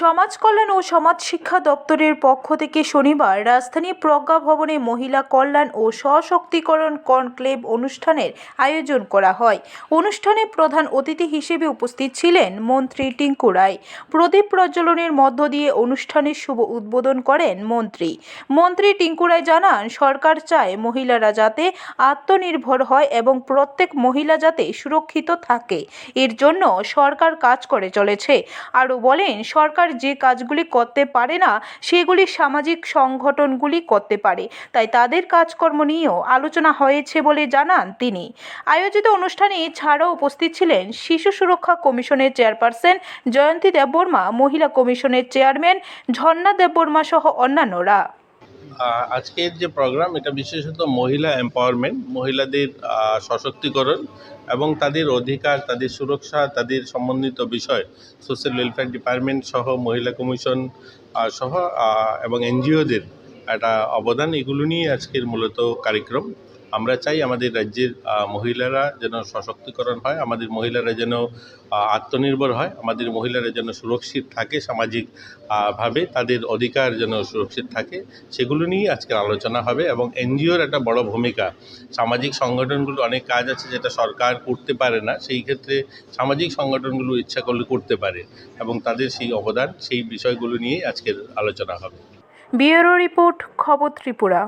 সমাজ কল্যাণ ও সমাজ শিক্ষা দপ্তরের পক্ষ থেকে শনিবার রাজধানী প্রজ্ঞা ভবনে মহিলা কল্যাণ ও সশক্তিকরণ কনক্লেভ অনুষ্ঠানের আয়োজন করা হয়। অনুষ্ঠানে প্রধান অতিথি হিসেবে উপস্থিত ছিলেন মন্ত্রী টিঙ্কু রায়। প্রদীপ প্রজ্বলনের মধ্য দিয়ে অনুষ্ঠানের শুভ উদ্বোধন করেন মন্ত্রী। মন্ত্রী টিঙ্কু রায় জানান, সরকার চায় মহিলারা যাতে আত্মনির্ভর হয় এবং প্রত্যেক মহিলা যাতে সুরক্ষিত থাকে। এর জন্য সরকার কাজ করে চলেছে। আরও বলেন, সরকার যে কাজগুলি করতে পারে না, সেগুলি সামাজিক সংগঠনগুলি করতে পারে। তাই তাদের কাজকর্ম নিয়েও আলোচনা হয়েছে বলে জানান তিনি। আয়োজিত অনুষ্ঠানে ছাড়াও উপস্থিত ছিলেন শিশু সুরক্ষা কমিশনের চেয়ারপারসন জয়ন্তী দেববর্মা, মহিলা কমিশনের চেয়ারম্যান ঝর্ণা দেববর্মা সহ অন্যান্যরা। আজকের যে প্রোগ্রাম এটা বিশেষত মহিলা এম্পাওয়ারমেন্ট মহিলাদের সশক্তিকরণ এবং তাদের অধিকার, তাদের সুরক্ষা, তাদের সম্বন্ধিত বিষয় সোশ্যাল ওয়েলফেয়ার ডিপার্টমেন্ট সহ মহিলা কমিশন সহ এবং এনজিওদের একটা অবদান, এগুলো নিয়ে আজকের মূলত কার্যক্রম। আমরা চাই আমাদের রাজ্যের মহিলারা যেন সশক্তিকরণ হয়, আমাদের মহিলারা যেন আত্মনির্ভর হয়, আমাদের মহিলারা যেন সুরক্ষিত থাকে সামাজিক ভাবে, তাদের অধিকার যেন সুরক্ষিত থাকে, সেগুলো নিয়ে আজকের আলোচনা হবে এবং এনজিওর একটা বড় ভূমিকা। সামাজিক সংগঠনগুলো অনেক কাজ আছে যেটা সরকার করতে পারে না, সেই ক্ষেত্রে সামাজিক সংগঠনগুলো ইচ্ছা করলে করতে পারে এবং তাদের সেই অবদান, সেই বিষয়গুলো নিয়ে আজকের আলোচনা হবে। ব্যুরো রিপোর্ট খবর ত্রিপুরা।